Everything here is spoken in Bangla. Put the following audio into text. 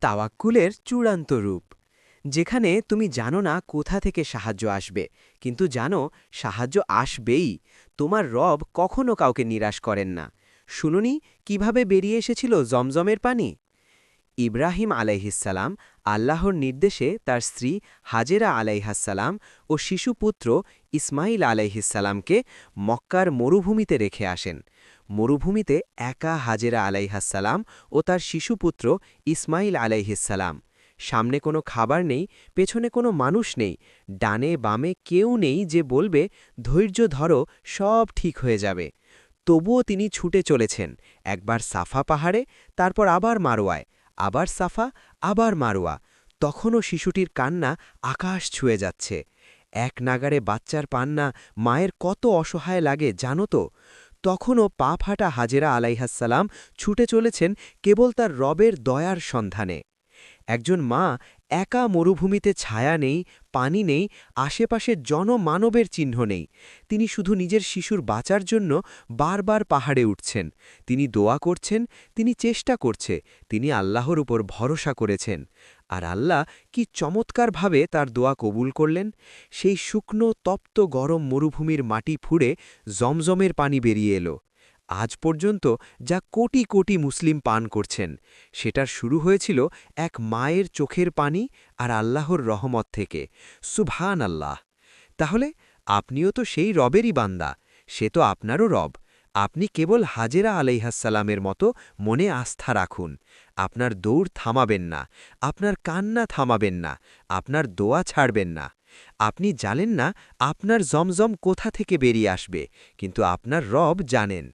তাওয়াক্কুলের চূড়ান্ত রূপ। যেখানে তুমি জানো না কোথা থেকে সাহায্য আসবে, কিন্তু জানো সাহায্য আসবেই। তোমার রব কখনো কাউকে নিরাশ করেন না। শুনুনি, কীভাবে বেরিয়ে এসেছিল জমজমের পানি? ইব্রাহিম আলাইহিসাল্লাম আল্লাহর নির্দেশে তার স্ত্রী হাজেরা আলাইহাসাল্লাম ও শিশুপুত্র ইসমাইল আলাইহিসাল্লামকে মক্কার মরুভূমিতে রেখে আসেন। মরুভূমিতে একা হাজেরা আলাইহাসাল্লাম ও তার শিশুপুত্র ইসমাইল আলাইহিসাল্লাম সামনে কোনো খাবার নেই, পেছনে কোনো মানুষ নেই, ডানে বামে কেউ নেই যে বলবে, ধৈর্য ধরো, সব ঠিক হয়ে যাবে। তবুও তিনি ছুটে চলেছেন, একবার সাফা পাহাড়ে, তারপর আবার মারোয়ায় আবার সাফা, আবার মারোয়া। তখনও শিশুটির কান্না আকাশ ছুঁয়ে যাচ্ছে। এক নাগারে বাচ্চার পান্না মায়ের কত অসহায় লাগে জানো তো? তখনও পা ফাটা হাজেরা আলাইহাসাল্লাম ছুটে চলেছেন কেবল তার রবের দয়ার সন্ধানে। একজন মা একা মরুভূমিতে ছায়া নেই, পানি নেই আশেপাশে জনমানবের চিহ্ন নেই। তিনি শুধু নিজের শিশুর বাঁচার জন্য বারবার পাহাড়ে উঠছেন। তিনি দোয়া করছেন, তিনি চেষ্টা করছে, তিনি আল্লাহর উপর ভরসা করেছেন। আর আল্লাহ কি চমৎকারভাবে তার দোয়া কবুল করলেন? সেই শুকনো, তপ্ত, গরম মরুভূমির মাটি ফুড়ে জমজমের পানি বেরিয়ে এলো। আজ পর্যন্ত যা কোটি কোটি মুসলিম পান করছেন। সেটার শুরু হয়েছিল এক মায়ের চোখের পানি আর আল্লাহর রহমত থেকে। সুভান আল্লাহ তাহলে আপনিও তো সেই রবেরই বান্দা, সে তো আপনারও রব। আপনি কেবল হাজেরা আলাইহাসাল্লামের মতো মনে আস্থা রাখুন। আপনার দৌড় থামাবেন না, আপনার কান্না থামাবেন না, আপনার দোয়া ছাড়বেন না। আপনি জানেন না আপনার জমজম কোথা থেকে বেরিয়ে আসবে, কিন্তু আপনার রব জানেন।